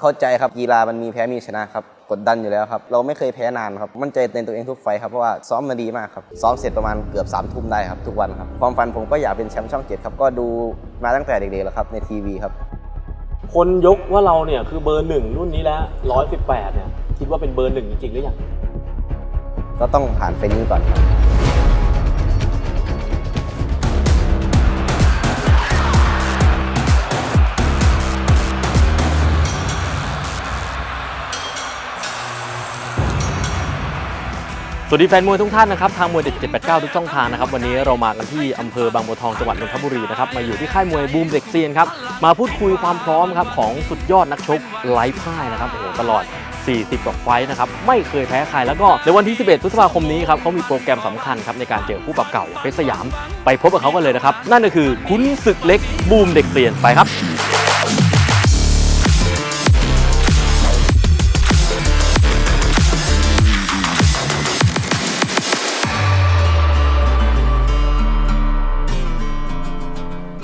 เข้าใจครับกีฬามันมีแพ้มีชนะครับกดดันอยู่แล้วครับ เราไม่เคยแพ้นานครับ มั่นใจในตัวเองทุกไฟท์ครับ เพราะว่าซ้อมมาดีมากครับ ซ้อมเสร็จประมาณเกือบ3ามทุ่มได้ครับทุกวันครับ ความฝันผมก็อยากเป็นแชมป์ช่องเจ็ดครับ ก็ดูมาตั้งแต่เด็กๆแล้วครับในทีวีครับ คนยกว่าเราเนี่ยคือเบอร์หนึ่งรุ่นนี้แล้วร้อยสิบแปดเนี่ยคิดว่าเป็นเบอร์หนึ่งจริงๆหรือยัง ก็ต้องผ่านไฟล์นี้ก่อนครับ สวัสดีแฟนมวยทุกท่านนะครับทางมวยเด็ด789 ทุกช่องทางนะครับวันนี้เรามากันที่อำเภอบางบัวทองจังหวัดนนทบุรีนะครับมาอยู่ที่ค่ายมวยบูมเด็กเซียนครับมาพูดคุยความพร้อมครับของสุดยอดนักชกไร้พ่ายนะครับโอ้โหตลอด 40กว่าไฟต์นะครับไม่เคยแพ้ใครแล้วก็ในวันที่ 11พฤษภาคมนี้ครับเขามีโปรแกรมสำคัญครับในการเจอคู่ปรับเก่าอย่างเพชรสยาม ไปพบกับเขากันเลยนะครับนั่นก็คือขุนศึกเล็กบูมเด็กเซียนไปครับ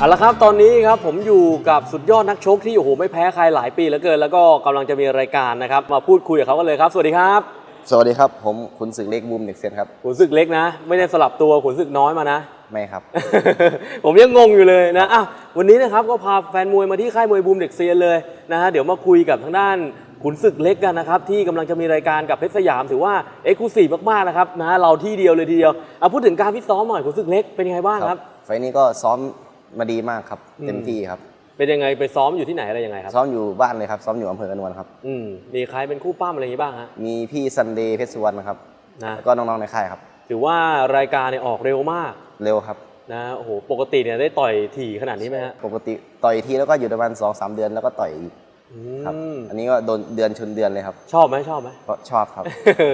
เอาละครับตอนนี้ครับผมอยู่กับสุดยอดนักชกที่โอ้โหไม่แพ้ใครหลายปีเหลือเกิน แล้วก็กำลังจะมีรายการนะครับ มาพูดคุยกับเขากันเลยครับ สวัสดีครับสวัสดีครับ ผมขุนศึกเล็กบูมเด็กเซนครับ ขุนศึกเล็กนะ ไม่ได้สลับตัวขุนศึกน้อยมานะ ไม่ครับ ผมยังงงอยู่เลยนะอะวันนี้นะครับก็พาแฟนมวยมาที่ค่ายมวยบูมเด็กเซียนเลยนะฮะเดี๋ยวมาคุยกับทางด้านขุนศึกเล็กกันนะครับที่กำลังจะมีรายการกับเพชรสยามถือว่าเอ็กซ์คลูซีฟมากๆนะครับนะเราที่เดียวเลยทีเดียวเอาพูดถึงการฟิตซ้อมหน่อยขุนศึกเล็กเป็นยังไงบ้างครับ ไฟล์นี้ก็ซ้อม มาดีมากครับอืมเต็มที่ครับ เป็นยังไงไปซ้อมอยู่ที่ไหนอะไรยังไงครับ ซ้อมอยู่บ้านเลยครับ ซ้อมอยู่อำเภอกระนวลครับ อืมมีใครเป็นคู่ปั้มอะไรอย่างนี้บ้างฮะ มีพี่ซันเดย์เพชรสุวรรณครับนะแล้วก็น้องๆในค่ายครับ ถือว่ารายการเนี่ยออกเร็วมาก เร็วครับ นะ โอ้โห ปกติเนี่ยได้ต่อยถี่ขนาดนี้ไหมฮะ ปกติต่อยทีแล้วก็อยู่ประมาณสองสามเดือนแล้วก็ต่อยอีกอืครับมอันนี้ก็โดนเดือนชนเดือนเลยครับ ชอบไหมชอบไหมก็ชอบครับ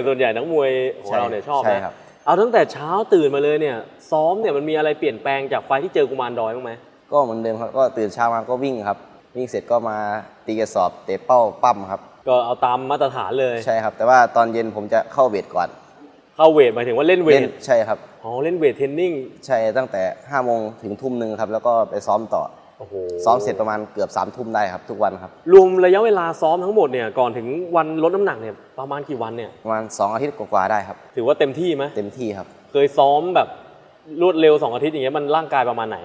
ส่วนใหญ่นักมวยของเราเนี่ยชอบใช่นะครับ เอาตั้งแต่เช้าตื่นมาเลยเนี่ย ซ้อมเนี่ยมันมีอะไรเปลี่ยนแปลงจากไฟล์ที่เจอกุมารดอยบ้างไหมก็เหมือนเดิมครับก็ตื่นเช้ามาก็วิ่งครับ วิ่งเสร็จก็มาตีกระสอบเตะเป้าปั้มครับ ก็เอาตามมาตรฐานเลย ใช่ครับ แต่ว่าตอนเย็นผมจะเข้าเวทก่อนเข้าเวทหมายถึงว่าเล่นเวเล่ทนใช่ครับอ๋อเล่นเวทเทรนนิ่งใช่ตั้งแต่5้าโมงถึงทุ่มหนึ่งครับแล้วก็ไปซ้อมต่อ โอ้โหซ้อมเสร็จประมาณเกือบ3ามทุ่มได้ครับ ทุกวันครับรวมระยะเวลาซ้อมทั้งหมดเนี่ยก่อนถึงวันลดน้ำหนักเนี่ยประมาณกี่วันเนี่ย ประมาณ2อาทิตย์กว่าๆได้ครับ ถือว่าเต็มที่ไหมเต็มที่ครับ เคยซ้อมแบบรวดเร็วสองอาทิตย์อย่างเงี้ยมันร่างกายประมาณไหน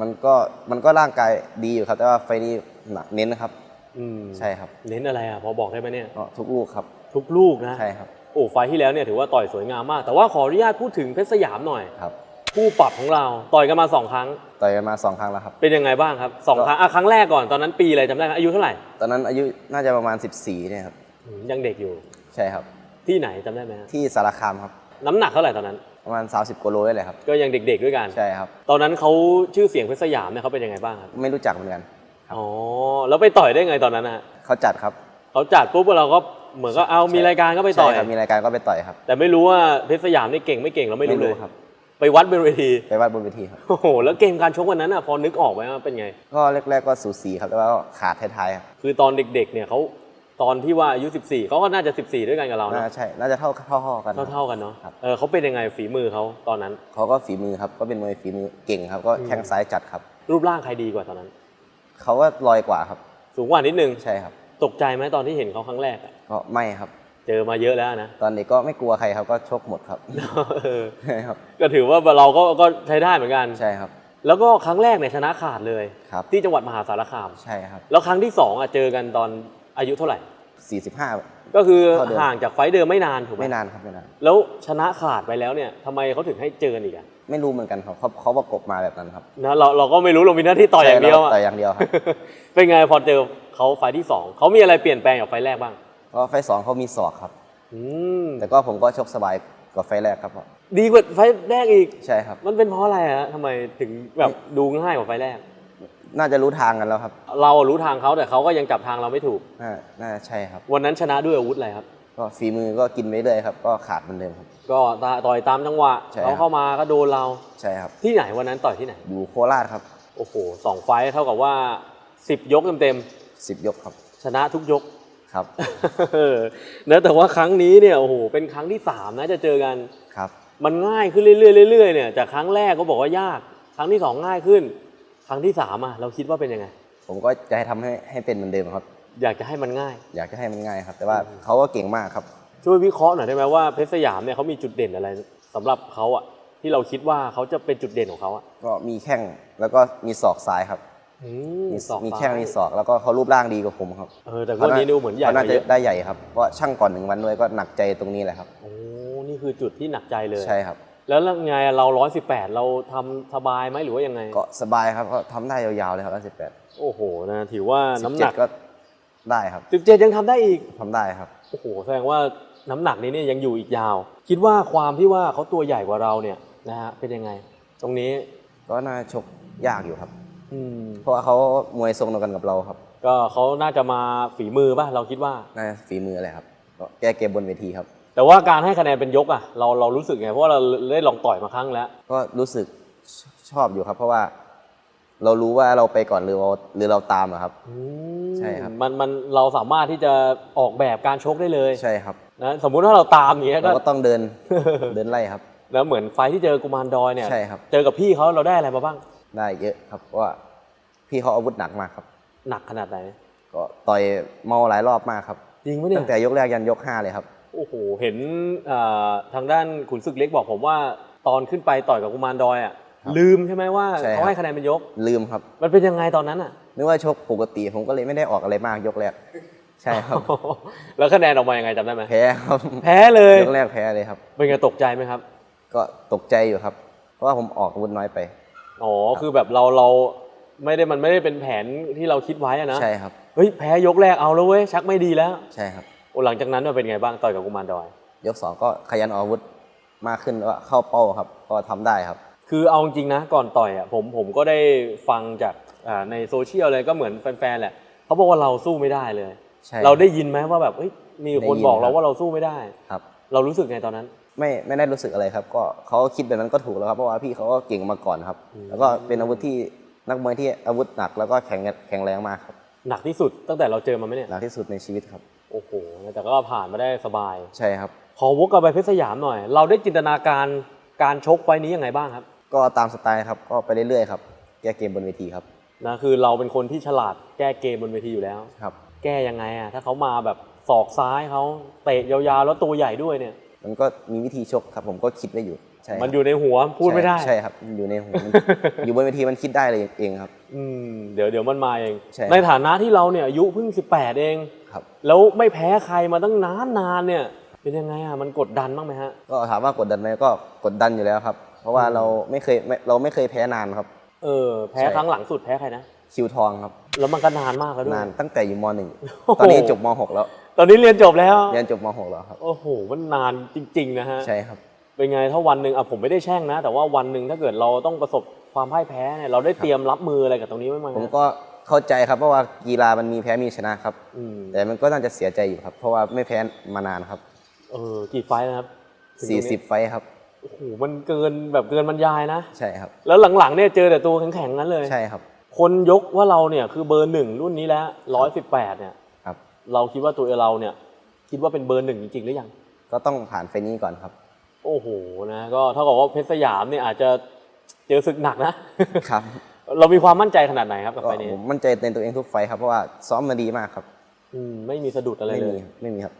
มันก็มันก็ร่างกายดีอยู่ครับ แต่ว่าไฟล์นี้หนักเน้นนะครับ อืมใช่ครับเน้นอะไรอะพอบอกได้ไหมเนี่ย ก็ทุกลูกครับทุกลูกนะใช่ครับโอ้ไฟล์ที่แล้วเนี่ยถือว่าต่อยสวยงามมาก แต่ว่าขออนุญาตพูดถึงเพชรสยามหน่อย ครับ คู่ปรับของเราต่อยกันมาสองครั้ง ต่อยกันมาสองครั้งแล้วครับ เป็นยังไงบ้างครับสองครั้งอะครั้งแรกก่อนตอนนั้นปีอะไรจำได้ไหมอายุเท่าไหร่ตอนนั้นอายุน่าจะประมาณ 14เนี่ยครับอืมยังเด็กอยู่ใช่ครับ ที่ไหนจำได้ไหมฮะที่สารคามครับ น้ำหนักเท่าไหร่ตอนนั้น ประมาณ 30กิโลได้เลยครับ ก็ยังเด็ก ๆด้วยกัน ใช่ครับ ตอนนั้นเขาชื่อเสียงเพชรสยามเนี่ยเขาเป็นยังไงบ้างครับไม่รู้จักเหมือนกัน อ๋อแล้วไปต่อยได้ไงตอนนั้นนะฮะเขาจัดครับเขาจัดปุ๊บเราก็เหมือนก็เอามีรายการก็ไปต่อย ใช่ครับมีรายการก็ไปต่อยครับ แต่ไม่รู้ว่าเพชรสยามนี่เก่งไม่เก่งเราไม่รู้เลย ครับ ไปวัดบนเวทีไปวัดบนเวทีครับ โอ้โห แล้วเกมการชกวันนั้นอะพอนึกออกไหมว่าเป็นไง ก็แรกๆก็สูสีครับแต่ว่าก็ขาดท้ายๆครับคือตอนเด็กๆเนี่ยเขาตอนที่ว่าอายุ 14เขาก็น่าจะ 14 ด้วยกันกับเราน่าเนาะใช่น่าจะเท่าเท่าๆกันเท่าๆกันเนาะครับ เออเขาเป็นยังไงฝีมือเขาตอนนั้น เขาก็ฝีมือครับก็เป็นมวยฝีมือเก่งครับ ก็แข้งซ้ายจัดครับ รูปร่างใครดีกว่าตอนนั้น เขาก็ลอยกว่าครับ สูงกว่านิดนึง ใช่ครับ ตกใจไหมตอนที่เห็นเขาครั้งแรกอะก็ไม่ครับ เจอมาเยอะแล้วนะ ตอนเด็กก็ไม่กลัวใครครับก็ชกหมดครับเออใช่ครับ ก็ถือว่าเราก็ก็ใช้ได้เหมือนกันใช่ครับ แล้วก็ครั้งแรกเนี่ยชนะขาดเลยครับที่จังหวัดมหาสารคามใช่ครับ แล้วครั้งที่สองอะเจอกันตอนอายุเท่าไหร่ 45 ก็คือเท่าเดิมห่างจากไฟต์เดิมไม่นานถูกไหมไม่นานครับไม่นานแล้วชนะขาดไปแล้วเนี่ยทำไมเขาถึงให้เจอกันอีกอะไม่รู้เหมือนกันครับเขาเขาประกบมาแบบนั้นครับนะเราเราก็ไม่รู้เรามีหน้าที่ต่อยอย่างเดียวอะใช่รต่อยอย่างเดียวครับเป็นไงพอเจอเขาไฟล์ที่สองเขามีอะไรเปลี่ยนแปลงจากไฟล์แรกบ้าง ก็ไฟล์สองเขามีศอกครับ อืมแต่ก็ผมก็ชกสบายกว่าไฟล์แรกครับดีกว่าไฟล์แรกอีก ใช่ครับ มันเป็นเพราะอะไรฮะทำไมถึงแบบดูง่ายกว่าไฟล์แรก น่าจะรู้ทางกันแล้วครับเรารู้ทางเขาแต่เขาก็ยังจับทางเราไม่ถูก น่าน่าใช่ครับ วันนั้นชนะด้วยอาวุธอะไรครับ ก็ฝีมือก็กินไม่เลยครับ ก็ขาดเหมือนเดิมครับ ก็ตาต่อยตามจังหวะใช่ครับ เขาเข้ามาก็โดนเราใช่ครับ ที่ไหนวันนั้นต่อยที่ไหน อยู่โคราชครับโอ้โหสองไฟล์เท่ากับว่า 10 ยกเต็ม10ยกครับ ๆชนะทุกยก ครับเออนะแต่ว่าครั้งนี้เนี่ยโอ้โหเป็นครั้งที่สามนะจะเจอกันครับ มันง่ายขึ้นเรื่อยๆเรื่อยๆเนี่ยจากครั้งแรกก็บอกว่ายาก ครั้งที่สองง่ายขึ้น ครั้งที่สามอะเราคิดว่าเป็นยังไง ผมก็จะให้ทำให้ให้เป็นเหมือนเดิมครับออยากจะให้มันง่าย อยากจะให้มันง่ายครับ แต่ว่าเขาก็เก่งมากครับ ช่วยวิเคราะห์หน่อยได้ไหมว่าเพชรสยามเนี่ยเขามีจุดเด่นอะไรสำหรับเขาอะที่เราคิดว่าเขาจะเป็นจุดเด่นของเขาอะก็มีแข้งแล้วก็มีศอกซ้ายครับอื มีศอกมีซ้ายแข้งมีศอกแล้วก็เขารูปร่างดีกว่าผมครับเออแต่วันนี้ดูเหมือนใหญ่เขาน่ากว่าจะเยอะได้ใหญ่ครับเพราะช่างก่อนหนึ่งวันด้วยก็หนักใจตรงนี้แหละครับโอ้นี่คือจุดที่หนักใจเลยใช่ครับ แล้วไงอะเราร้อยสิบแปดเราทำสบายไหมหรือว่ายังไงก็สบายครับก็ทำได้ยาวๆเลยครับสิบแปดโอ้โหนะถือว่าสิบน้ำหเจ็นัดกก็ได้ครับสิบเจ็ดยังทำได้อีกทำได้ครับโอ้โหแสดงว่าน้ำหนักนี้เนี่ยยังอยู่อีกยาว คิดว่าความที่ว่าเขาตัวใหญ่กว่าเราเนี่ยนะฮะเป็นยังไง ตรงนี้ก็น่าชกยากอยู่ครับ อืมเพราะว่าเขามวยทรงเดียวกันกับเราครับก็เขาน่าจะมาฝีมือป่ะเราคิดว่า น่าจะฝีมืออะไรครับก็แก้เกมบนเวทีครับ แต่ว่าการให้คะแนนเป็นยกอะเราเรารู้สึกไงเพราะว่าเราได้ลองต่อยมาครั้งแล้ว ก็รู้สึกชชอบอยู่ครับ เพราะว่า เรารู้ว่าเราไปก่อนหรือเราหรือเราตามอะครับอืมใช่ครับ มันมันเราสามารถที่จะออกแบบการชกได้เลยใช่ครับนะสมมุติว่าเราตามอย่างเงี้ยเราก็ก็ต้องเดิน เดินไล่ครับ แล้วเหมือนไฟท์ที่เจอกุมารดอยเนี่ย ใช่ครับ เจอกับพี่เขาเราได้อะไรมาบ้าง ได้เยอะครับเพราะว่าพี่เขาอาวุธหนักมากครับ หนักขนาดไหน ก็ต่อยเมาหลายรอบมากครับจริงปะเนี่ยตั้งแต่ยกแรกยันยกห้าเลยครับโอ้โหเห็นอ่าทางด้านขุนศึกเล็กบอกผมว่าตอนขึ้นไปต่อยกับกุมารดอยอะครับลืมใช่ไหมว่าใช่ครับเขาให้คะแนนเป็นยก ลืมครับ มันเป็นยังไงตอนนั้นอะนึกว่าชกปกติผมก็เลยไม่ได้ออกอะไรมากยกแรกใช่ครับ แล้วคะแนนออกมายังไงจำได้ไหมแพ้ครับแพ้เลยยกแรกแพ้เลยครับเป็นไงตกใจไหมครับ ก็ตกใจอยู่ครับ เพราะว่าผมออกอาวุธน้อยไป อ๋อคือแบบเราเราไม่ได้มันไม่ได้เป็นแผนที่เราคิดไว้อะนะใช่ครับเฮ้ยแพ้ยกแรกเอาแล้วเว้ยชักไม่ดีแล้วใช่ครับโอ้หลังจากนั้นมันเป็นไงบ้างต่อยกับกุมารดอย ยกสองก็ขยันออกอาวุธมากขึ้นแล้วก็เข้าเป้าครับ ก็ทำได้ครับ คือเอาจริงๆนะก่อนต่อยอะผมผมก็ได้ฟังจากอ่าในโซเชียลเลยก็เหมือนแฟนๆแหละเขาบอกว่าเราสู้ไม่ได้เลย ใช่ เราได้ยินไหมว่าแบบเอ้ยมีคนได้ยินบอกเราครับว่าเราสู้ไม่ได้ ครับ เรารู้สึกไงตอนนั้น ไม่ไม่ได้รู้สึกอะไรครับ ก็เขาคิดแบบนั้นก็ถูกแล้วครับเพราะว่าพี่เขาก็เก่งมาก่อนครับอืมแล้วก็เป็นอาวุธที่นักมวยที่อาวุธหนักแล้วก็แข็งแข็งแรงมากครับหนักที่สุดตั้งแต่เราเจอมาไหมเนี่ยหนักที่สุดในชีวิตครับโอ้โหแต่ก็ผ่านมาได้สบายใช่ครับ ขอวกกลับไปเพชรสยามหน่อย เราได้จินตนาการการชกไฟล์นี้ยังไงบ้างครับ ก็ตามสไตล์ครับก็ไปเรื่อยๆครับแก้เกมบนเวทีครับนะคือเราเป็นคนที่ฉลาดแก้เกมบนเวทีอยู่แล้วครับ แก้ยังไงอะถ้าเขามาแบบศอกซ้ายเขาเตะยาวๆแล้วตัวใหญ่ด้วยเนี่ย มันก็มีวิธีชกครับ ผมก็คิดไว้อยู่ใช่ครับมันอยู่ในหัวพูดไม่ได้ใช่ครับมันอยู่ในหัวมัน อยู่บนเวทีมันคิดได้เลยเองครับ อืมเดี๋ยวเดี๋ยวมันมาเอง ใช่ ในฐานะที่เราเนี่ยอายุเพิ่ง 18 เอง ครับ แล้วไม่แพ้ใครมาตั้งนานนานๆเนี่ย เป็นยังไงอะมันกดดันบ้างไหมฮะ ก็ถามว่ากดดันไหมก็กดดันอยู่แล้วครับ เพราะว่าอืมเราไม่เคยไม่เราไม่เคยแพ้นานครับ เออแพ้ใช่ ครั้งหลังสุดแพ้ใครนะ คิวทองครับแล้วมันก็นานมากแล้วด้วยนานตั้งแต่อยู่มหนึ่งโอ้โหตอนนี้จบมหกแล้ว ตอนนี้เรียนจบแล้ว เรียนจบมหกแล้วครับ โอ้โห มันนานจริง ๆ นะฮะ ใช่ครับ เป็นไงถ้าวันหนึ่งอะผมไม่ได้แช่งนะ แต่ว่าวันหนึ่งถ้าเกิดเราต้องประสบความพ่ายแพ้เนี่ยเราได้เตรียมรับมืออะไรกับตรงนี้ไว้ไหมผมก็เข้าใจครับเพราะว่ากีฬามันมีแพ้มีชนะครับอืมแต่มันก็น่าจะเสียใจอยู่ครับ เพราะว่าไม่แพ้มานานครับ เออกี่ไฟล์นะครับถึงตรงนี้40ไฟท์ครับโอ้โหมันเกินแบบเกินบรรยายนะ ใช่ครับ แล้วหลังๆเนี่ยเจอแต่ตัวแข็งๆนั้นเลย ใช่ครับ คนยกว่าเราเนี่ยคือเบอร์หนึ่งรุ่นนี้แล้วร้อยสิบแปดเนี่ยครับ เราคิดว่าตัวเราเนี่ย คิดว่าเป็นเบอร์หนึ่งจริงๆหรือยัง ก็ต้องผ่านไฟนี้ก่อนครับ โอ้โหนะก็เท่ากับว่าเพชรสยามเนี่ยอาจจะเจอศึกหนักนะ ครับเรามีความมั่นใจขนาดไหนครับกับก็ไฟล์นี้ผมมั่นใจในตัวเองทุกไฟท์ครับเพราะว่าซ้อมมาดีมากครับอืมไม่มีสะดุดอะไรไม่เลมียไม่มีครับ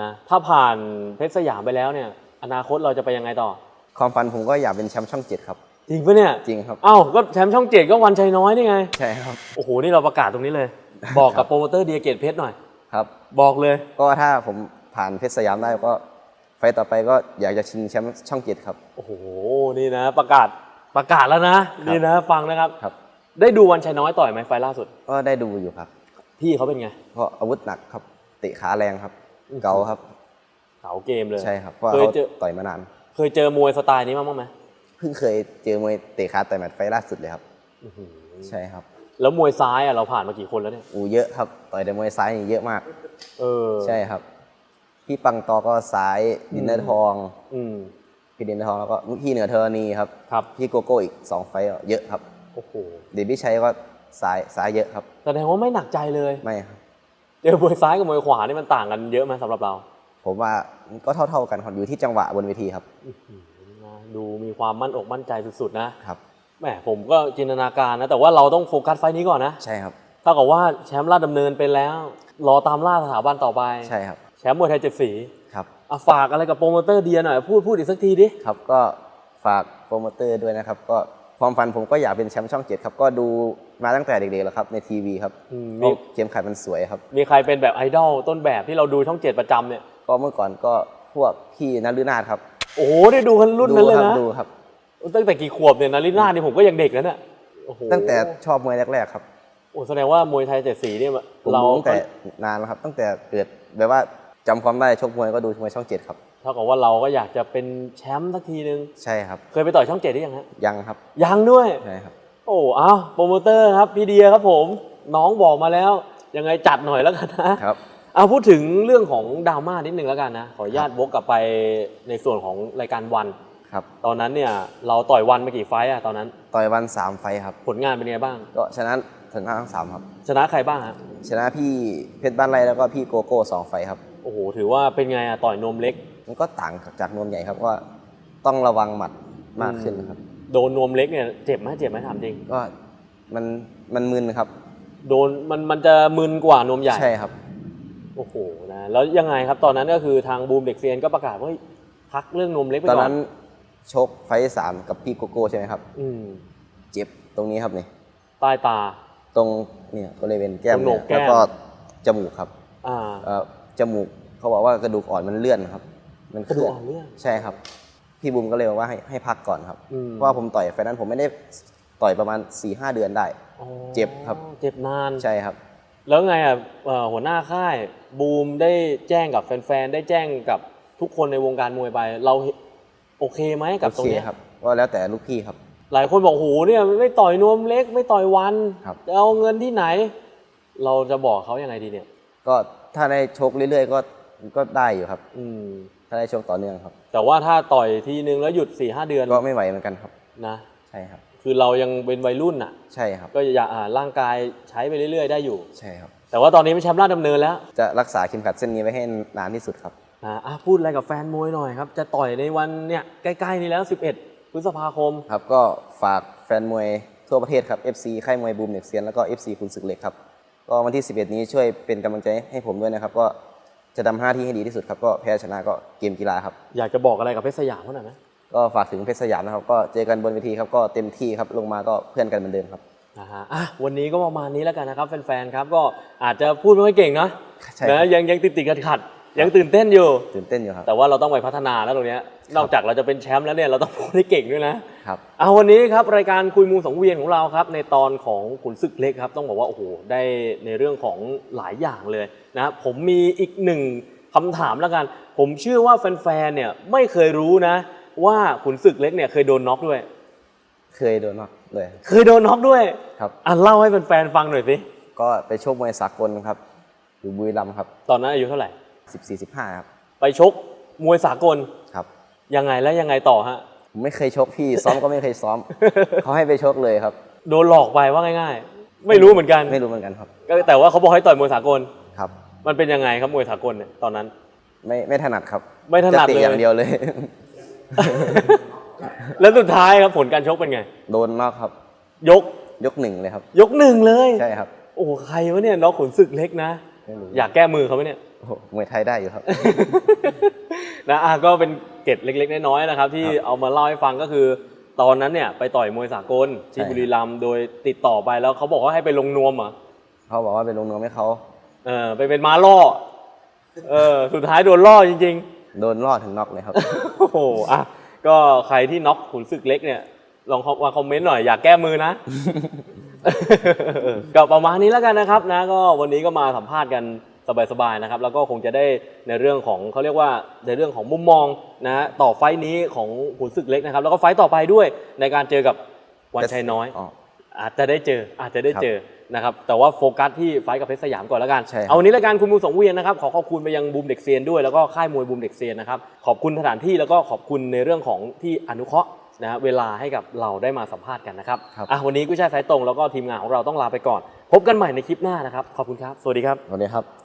นะถ้าผ่านเพชรสยามไปแล้วเนี่ย อนาคตเราจะไปยังไงต่อ ความฝันผมก็อยากเป็นแชมป์ช่องเจ็ดครับ จริงปะเนี่ยจริงครับ เอ้าก็แชมป์ช่องเจ็ดก็วันชัยน้อยนี่ไง ใช่ครับ โอ้โห นี่เราประกาศตรงนี้เลย บอกกับโปรโมเตอร์เดียเกตเพชรหน่อย ครับ บอกเลย ก็ถ้าผมผ่านเพชรสยามได้ก็ไฟต์ต่อไปก็อยากจะชิงแชมป์ช่องเจ็ดครับ โอ้โห นี่นะ ประกาศประกาศแล้วนะ นี่นะ ฟังนะครับ ครับ ได้ดูวันชัยน้อยต่อยไหมไฟล์ล่าสุด ก็ได้ดูอยู่ครับ พี่เขาเป็นไงเพราะอาวุธหนักครับ เตะขาแรงครับอืมเกาครับ เก่าเกมเลย ใช่ครับ เพราะว่าเคยเขาเจอต่อยมานาน เคยเจอมวยสไตล์นี้มาบ้างไหม เพิ่งเคยเจอมวยเตะขาต่อยหมัดไฟล์ล่าสุดเลยครับอื้อหือใช่ครับแล้วมวยซ้ายอะเราผ่านมากี่คนแล้วเนี่ยอูเยอะครับต่อยแต่มวยซ้ายนี่เยอะมาก เออใช่ครับพี่ปังตอก็ซ้ายดินเนอร์ทองอืมพี่ดินเนอร์ทองแล้วก็พี่เหนือเทอนีครับครับพี่โกโก้อีกสองไฟล์เยอะครับโอ้โหเดบิชัยก็ซ้ายซ้ายเยอะครับแสดงว่าไม่หนักใจเลยไม่ครับ เจอมวยซ้ายกับมวยขวานี่มันต่างกันเยอะไหมสำหรับเรา ผมว่าก็เท่าๆกันครับอยู่ที่จังหวะบนเวทีครับอื้อหือนะ ดูมีความมั่นอกมั่นใจสุดๆนะครับแหมผมก็จินตนาการนะ แต่ว่าเราต้องโฟกัสไฟล์นี้ก่อนนะใช่ครับเท่ากับว่าแชมป์ราชดำเนินไปแล้ว รอตามล่าสถาบันต่อไปใช่ครับแชมป์มวยไทยเจ็ดสีครับอะฝากอะไรกับโปรโมเตอร์เดียหน่อยพูดพูดอีกสักทีดิครับก็ฝากโปรโมเตอร์ด้วยนะครับ ก็ความฝันผมก็อยากเป็นแชมป์ช่องเจ็ดครับ ก็ดูมาตั้งแต่เด็กๆแล้วครับในทีวีครับอืมเพมีราะเข็มขัดมันสวยครับ มีใครเป็นแบบไอดอลต้นแบบที่เราดูช่องเจ็ดประจำเนี่ย ก็เมื่อก่อนก็พวกพี่นฤนาถครับ โอ้โหได้ดูกันรุ่นนั้นเลยครันะดูครับตั้งแต่กี่ขวบเนี่ยนารินานี่ผมก็ยังเด็กแล้วเนี่ยโอ้โหตั้งแต่ชอบมวยแรกๆครับโอ้แสดงว่ามวยไทยเจ็ดสีเนี่ยผมเราดูตั้งแต่นานแล้วครับ ตั้งแต่เกิดแบบว่าจำความได้ชกมวยก็ดูมวยช่องเจ็ดครับเท่ากับว่าเราก็อยากจะเป็นแชมป์สักทีนึงใช่ครับ เคยไปต่อยช่องเจ็ดได้ยังฮะยังครับ ยังด้วยใช่ครับ โอ้อ้าวโปรโมเตอร์ครับพี่เดียครับผม น้องบอกมาแล้วยังไงจัดหน่อยแล้วกันนะครับ เอาพูดถึงเรื่องของดราม่านิดนึงแล้วกันนะ ขออนุญาตวกกลับไปในส่วนของรายการวัน ครับ ตอนนั้นเนี่ยเราต่อยวันมากี่ไฟต์อะตอนนั้น ต่อยวันสามไฟท์ครับ ผลงานเป็นไงบ้าง ก็ชนะชนะทั้งสามครับ ชนะใครบ้างฮะชนะพี่เพชรบ้านไร่แล้วก็พี่โกโก้สองไฟท์ครับ โอ้โหถือว่าเป็นไงอะต่อยนมเล็ก มันก็ต่างจากนวมใหญ่ครับว่าต้องระวังหมัดมากขึ้นครับ โดนนวมเล็กเนี่ยเจ็บไหมเจ็บไหมถามจริงก็มันมันมึนครับ โดนมันมันจะมึนกว่านวมใหญ่ ใช่ครับ โอ้โหนะแล้วยังไงครับตอนนั้นก็คือทางบูมเด็กเซียนก็ประกาศว่าเฮ้ยพักเรื่องนมเล็กไปตอนก่อนนั้นชกไฟท์สามกับพี่โกโก้ใช่ไหมครับ อืมเจ็บตรงนี้ครับนี่ใต้ตา ตรงเนี่ยบริเวณแก้มตรงโหนเนี่ยกแก้ม แล้วก็จมูกครับอ่าเอ่อจมูกเขาบอกว่ากระดูกอ่อนมันเลื่อนครับ มันกระเคดูลื่กอนอ่อนเลื่อนใช่ครับ พี่บุมก็เลยบอกว่าให้ให้พักก่อนครับอืม เพราะว่าผมต่อยไฟล์นั้นผมไม่ได้ต่อยประมาณ4ี่หเดือนได้ อ๋อเจ็บครับ เจ็บนาน ใช่ครับ แล้วไงอะเอ่อหัวหน้าค่ายบูมได้แจ้งกับแฟนๆ ได้แจ้งกับทุกคนในวงการมวยไป เราโอเคไหมกับตโอรงเคเนี้ยครับก็แล้วแต่ลูกพี่ครับ หลายคนบอกโหเนี่ยไม่ต่อยนวมเล็กไม่ต่อยวันครับ จะเอาเงินที่ไหน เราจะบอกเขายังไงดีเนี่ย ก็ถ้าได้ชกเรื่อยๆก็ก็ได้อยู่ครับ อืม ถ้าได้ชกต่อเนื่องครับ แต่ว่าถ้าต่อยทีนึงแล้วหยุด4ี่ห้าเดือนก็ไม่ไหวเหมือนกันครับ นะ ใช่ครับ คือเรายังเป็นวัยรุ่นอะ ใช่ครับ ก็อย่าอ่าร่างกายใช้ไปเรื่อย ๆ ได้อยู่ ใช่ครับ แต่ว่าตอนนี้เป็นแชมป์ราชดำเนินแล้วจะรักษาเข็มขัดเส้นนี้ไว้ให้นานที่สุดครับนะอะพูดอะไรกับแฟนมวยหน่อยครับ จะต่อยในวันเนี่ยใกล้ๆนี้แล้ว 11 พฤษภาคม ครับก็ฝากแฟนมวยทั่วประเทศครับ FC ค่ายมวยบูมเน็กเซียนแล้วก็ FC คุณศึกเล็กครับ ก็วันที่ 11 นี้ช่วยเป็นกำลังใจให้ผมด้วยนะครับ ก็จะทำหน้าที่ให้ดีที่สุดครับ ก็แพ้ชนะก็เกมกีฬาครับ อยากจะบอกอะไรกับเพชรสยามเขาหน่อยไหม ก็ฝากถึงเพชรสยามนะครับ ก็เจอกันบนเวทีครับก็เต็มที่ครับลงมาก็เพื่อนกันเหมือนเดิมครับนะฮะอะวันนี้ก็ประมาณนี้แล้วกันนะครับแฟนๆครับก็อาจจะพูดไม่ค่อยเก่งนะใช่ครับนะยังยังติดติดขัดขัดๆยังตื่นเต้นอยู่ ตื่นเต้นอยู่ครับ แต่ว่าเราต้องไปพัฒนาแล้วตรงเนี้ยนอกจากเราจะเป็นแชมป์แล้วเนี่ยเราต้องพูดให้เก่งด้วยนะ ครับ เอาวันนี้ครับรายการคุยมูสังเวียนของเราครับ ในตอนของขุนศึกเล็กครับต้องบอกว่าโอ้โหได้ในเรื่องของหลายอย่างเลยนะผมมีอีกหนึ่งคำถามแล้วกัน ผมเชื่อว่าแฟนๆเนี่ยไม่เคยรู้นะ ว่าขุนศึกเล็กเนี่ยเคยโดนน็อกด้วย เคยโดนนอกเลยเคยโดนน็อกด้วยครับอะเล่าให้แฟนๆฟังหน่อยสิก็ไปชกมวยสากลครับอยู่บุรีรัมย์ครับตอนนั้นอายุเท่าไหร่ 14 15ครับไปชกมวยสากลครับ ยังไงแล้วยังไงต่อฮะ ผมไม่เคยชกพี่ ซ้อมก็ไม่เคยซ้อม เขาให้ไปชกเลยครับ โดนหลอกไปว่าง่าย ๆ ไม่รู้เหมือนกันไม่รู้เหมือนกันครับก็แต่ว่าเขาบอกให้ต่อยมวยสากลครับ มันเป็นยังไงครับมวยสากลเนี่ยตอนนั้น ไม่ไม่ถนัดครับไม่ถนัดจะเลย เตะอย่างเดียวเลย แล้วสุดท้ายครับผลการชกเป็นไง โดนนอกครับ ยกยกหนึ่งเลยครับ ยกหนึ่งเลย ใช่ครับ โอ้โหใครวะเนี่ยน้องขุนศึกเล็กนะ ไม่รู้อยากแก้มือเขาไหมเนี่ย โอ้โหมวยไทยได้อยู่ครับ นะอะก็เป็นเกร็ดเล็กๆ น้อยๆนะครับ ที่ครับเอามาเล่าให้ฟังก็คือ ตอนนั้นเนี่ยไปต่อยมวยสากลที่ใช่ บุรีรัมย์โดยติดต่อไปแล้วเขาบอกว่าให้ไปลงนวมเหรอะเขาบอกว่าเป็นลงนวมให้เขา เออไปเป็นม้าล่อเออสุดท้ายโดนล่อจริงๆ โดนล่อถึงน็อกเลยครับ โอ้โหอะก็ใครที่น็อกขุนศึกเล็กเนี่ย ลองมาคอมเมนต์หน่อยอยากแก้มือนะ ก็ประมาณนี้แล้วกันนะครับนะ ก็วันนี้ก็มาสัมภาษณ์กันสบายๆนะครับ แล้วก็คงจะได้ในเรื่องของเขาเรียกว่าในเรื่องของมุมมองนะต่อไฟต์นี้ของขุนศึกเล็กนะครับ แล้วก็ไฟต์ต่อไปด้วยในการเจอกับวันชัยน้อย อาจจะได้เจออาจจะได้เจอ นะครับแต่ว่าโฟกัสที่ไฟท์กับเพชรสยามก่อนแล้วกันใช่ครับ เอาวันนี้รายการคุณมูสงเวียนนะครับขอขอบคุณไปยังบูมเด็กเซียนด้วยแล้วก็ค่ายมวยบูมเด็กเซียนนะครับขอบคุณสถานที่แล้วก็ขอบคุณในเรื่องของที่อนุเคราะห์นะฮะเวลาให้กับเราได้มาสัมภาษณ์กันนะครับครับ อะวันนี้กุ้ยช่ายสายตรงแล้วก็ทีมงานของเราต้องลาไปก่อน พบกันใหม่ในคลิปหน้านะครับขอบคุณครับสวัสดีครับ สวัสดีครับ